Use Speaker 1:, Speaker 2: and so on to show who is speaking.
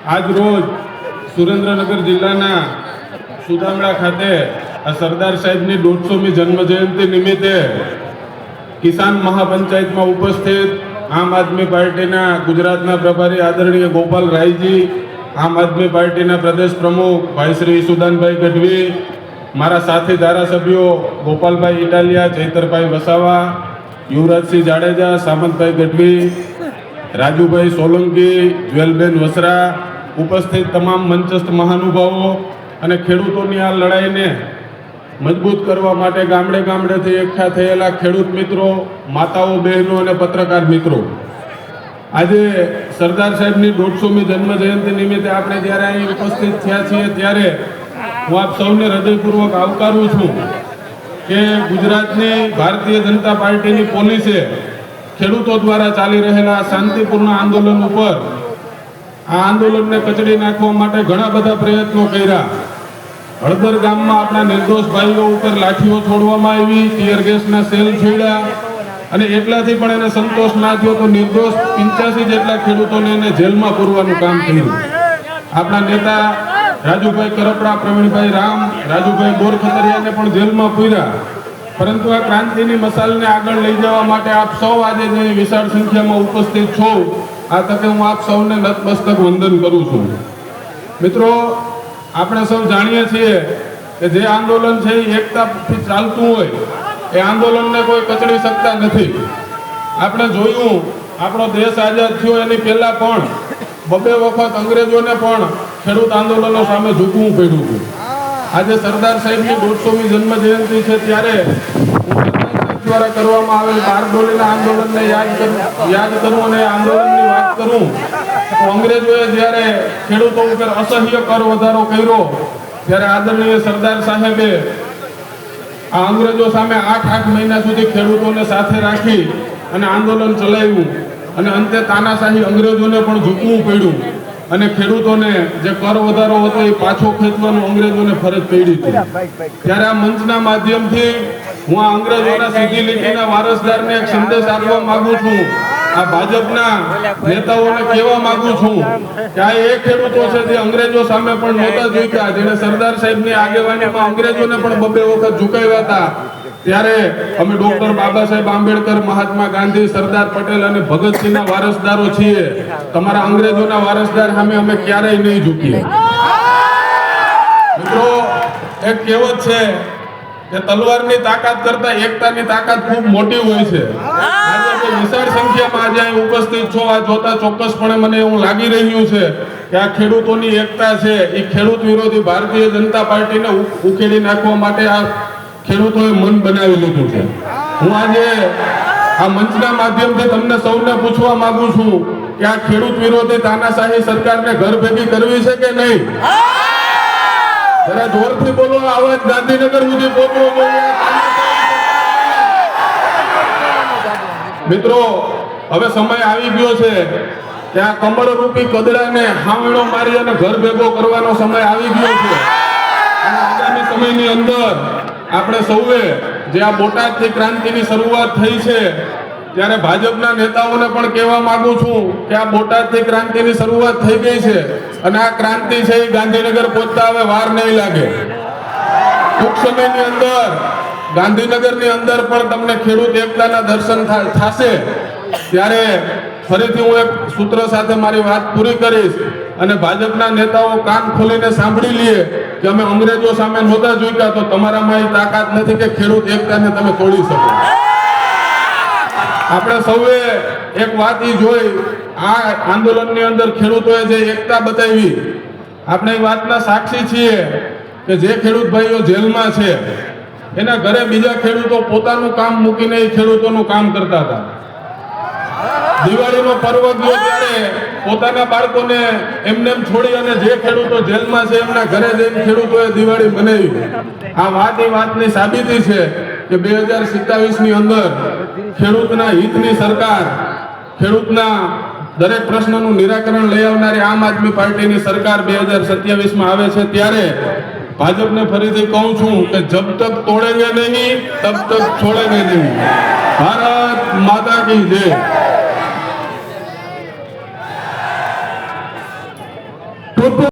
Speaker 1: આજ રોજ સુરેન્દ્રનગર જિલ્લાના સુદામડા ખાતે આ સરદાર સાહેબની દોઢસોમી જન્મ જયંતિ નિમિત્તે કિસાન મહાપંચાયતમાં ઉપસ્થિત આમ આદમી પાર્ટીના ગુજરાતના પ્રભારી આદરણીય ગોપાલ રાયજી, આમ આદમી પાર્ટીના પ્રદેશ પ્રમુખ ભાઈ શ્રી સુદાનભાઈ ગઢવી, મારા સાથી ધારાસભ્યો ગોપાલભાઈ ઇટાલિયા, ચૈતરભાઈ વસાવા, યુવરાજસિંહ જાડેજા, સામંતભાઈ ગઢવી, રાજુભાઈ સોલંકી, જ્વેલબેન વસરા ઉપસ્થિત તમામ મંચસ્થ મહાનુભાવો અને ખેડૂતોની આ લડાઈને મજબૂત કરવા માટે ગામડે ગામડેથી એકઠા થયેલા ખેડૂત મિત્રો, માતાઓ, બહેનો અને પત્રકાર મિત્રો. આજે સરદાર સાહેબની દોઢસોમી જન્મ જયંતિ નિમિત્તે આપણે જ્યારે અહીં ઉપસ્થિત થયા છીએ ત્યારે હું આપ સૌને હૃદયપૂર્વક આવકારું છું કે ગુજરાતની ભારતીય જનતા પાર્ટીની પોલીસે ખેડૂતો દ્વારા ચાલી રહેલા શાંતિપૂર્ણ આંદોલન ઉપર આ આંદોલનને કચડી નાખવા માટે ઘણા બધા પ્રયત્નો કર્યા. હળદર ગામમાં આપણા નિર્દોષ ભાઈઓ ઉપર લાઠીઓ છોડવામાં આવી, ટીયર ગેસના સેલ છોડ્યા અને એટલાથી પણ એને સંતોષ ના થયો તો નિર્દોષ પિંચાસી જેટલા ખેડૂતોને એને જેલમાં પૂરવાનું કામ કર્યું. આપણા નેતા રાજુભાઈ કરપડા, પ્રવીણભાઈ રામ, રાજુભાઈ બોરખતરિયાને પણ જેલમાં પૂર્યા. પરંતુ આ ક્રાંતિની મસાલને આગળ લઈ જવા માટે આપ સૌ આજે જે વિશાળ સંખ્યામાં ઉપસ્થિત છો આ તકે હું આપ સૌને નતમસ્તક વંદન કરું છું. મિત્રો, આપણે સૌ જાણીએ છીએ કે જે આંદોલન છે એ એકતાથી ચાલતું હોય, એ આંદોલનને કોઈ કચડી શકતા નથી. આપણે જોયું, આપણો દેશ આઝાદ થયો એની પહેલા પણ, બબે વખત અંગ્રેજોને પણ ખેડૂત આંદોલનો સામે ઝૂકવું પડ્યું હતું. આજે સરદાર સાહેબની દોઢસોમી જન્મ જયંતિ છે ત્યારે દ્વારા કરવામાં આવેલ બારડોલીના આંદોલનને યાદ યાદ કરું અને આંદોલનની વાત કરું. તો અંગ્રેજોએ જ્યારે ખેડૂતો ઉપર અસહ્ય કર વધારો કર્યો, ત્યારે આદરણીય સરદાર સાહેબે આ અંગ્રેજો સામે આઠ આઠ મહિના સુધી ખેડૂતોને સાથે રાખી અને આંદોલન ચલાવ્યું. અને અંતે તાનાશાહી અંગ્રેજોને પણ ઝૂકવું પડ્યું. અને ખેડૂતોને જે કર વધારો હતો એ પાછો ખેંચવાનું અંગ્રેજોને ફરજ પડી હતી. ત્યારે આ મંચના માધ્યમથી હું અંગ્રેજોના સીધી લીટીના વારસદારને એક સંદેશ આપવા માંગુ છું. આ ભાજપના નેતાઓને કહેવા માંગુ છું કે આ એ ખેડૂતો છે જે અંગ્રેજો સામે પણ નહોતા ઝૂક્યા જેને સરદાર સાહેબની આગેવાનીમાં અંગ્રેજોને પણ બબે વખત ઝુકાવ્યા હતા. ત્યારે અમે ડોક્ટર બાબા સાહેબ આંબેડકર, મહાત્મા ગાંધી, સરદાર પટેલ અને ભગતસિંહના વારસદારો છીએ. તમારા અંગ્રેજોના વારસદાર સામે અમે ક્યારેય નહીં ઝૂકીએ. મિત્રો, એક કહેવત છે તલવારની તાકાત કરતા એકતાની તાકાત ખૂબ મોટી હોય છે. વિશાળ સંખ્યામાં આજે અહીં ઉપસ્થિત છો. આ જોતા ચોક્કસપણે મને એવું લાગી રહ્યું છે કે આ ખેડૂતોની એકતા છે. એ ખેડૂત વિરોધી ભારતીય જનતા પાર્ટીને ઉકેલી નાખવા માટે આ ખેડૂતોએ મન બનાવી લીધું છે. હું આજે આ મંચના માધ્યમથી તમને સૌને પૂછવા માંગુ છું કે આ ખેડૂત વિરોધી તાનાશાહી સરકારને ઘર ભેગી કરવી છે કે નહીં? જરા જોરથી બોલો આવાજ ગાંધીનગર સુધી પહોંચવો મિત્રો, હવે સમય આવી ગયો છે કે આ કમળ રૂપી કદડાને હાવણો મારી અને ઘર ભેગો કરવાનો સમય આવી ગયો છે. આગામી સમયની અંદર આપણે સૌએ જે આ બોટાદથી ક્રાંતિની શરૂઆત થઈ છે ત્યારે ભાજપના નેતાઓને પણ કહેવા માંગુ છું કે આ બોટાદથી ક્રાંતિની શરૂઆત થઈ ગઈ છે અને આ ક્રાંતિ છે એ ગાંધીનગર પહોંચતા હવે વાર નહીં લાગે. ટૂંક સમયની અંદર, ગાંધીનગરની અંદર પણ તમને ખેડૂત એકતાના દર્શન થશે. ત્યારે ફરીથી હું એક સૂત્ર સાથે મારી વાત પૂરી કરીશ અને ભાજપના નેતાઓ કાન ખોલીને સાંભળી લઈએ કે અમે અંગ્રેજો સામે નહોતા જોઈતા તો તમારામાં એ તાકાત નથી કે ખેડૂત એકતાને તમે તોડી શકો. આપણે સૌએ એક વાત એ જોઈ. આ આંદોલનની અંદર ખેડૂતોએ જે એકતા બતાવી, આપણે એ વાતના સાક્ષી છીએ કે જે ખેડૂત ભાઈઓ જેલમાં છે, એના ઘરે બીજા ખેડૂતો પોતાનું કામ મૂકીને એ ખેડૂતોનું કામ કરતા હતા. દિવાળીનો પર્વ ગયો ત્યારે પોતાના બાળકોને એમને છોડી અને જે ખેડૂતો જેલમાં છે એમના ઘરે જઈને ખેડૂતોએ દિવાળી મનાવી. આ વાત એ વાતની સાબિતી છે કે બે હજારની અંદર ખેડૂતના હિતની સરકાર, ખેડૂતના દરેક પ્રશ્નનું નિરાકરણ લઈ આવનારી આમ આદમી પાર્ટીની સરકાર બે હજાર સત્યાવીસમાં આવે છે ત્યારે ભાજપને ફરીથી કહું છું કે જબ તક તોડેંગે નહીં, તબ તક છોડેંગે નહીં. ભારત માતા કી જય.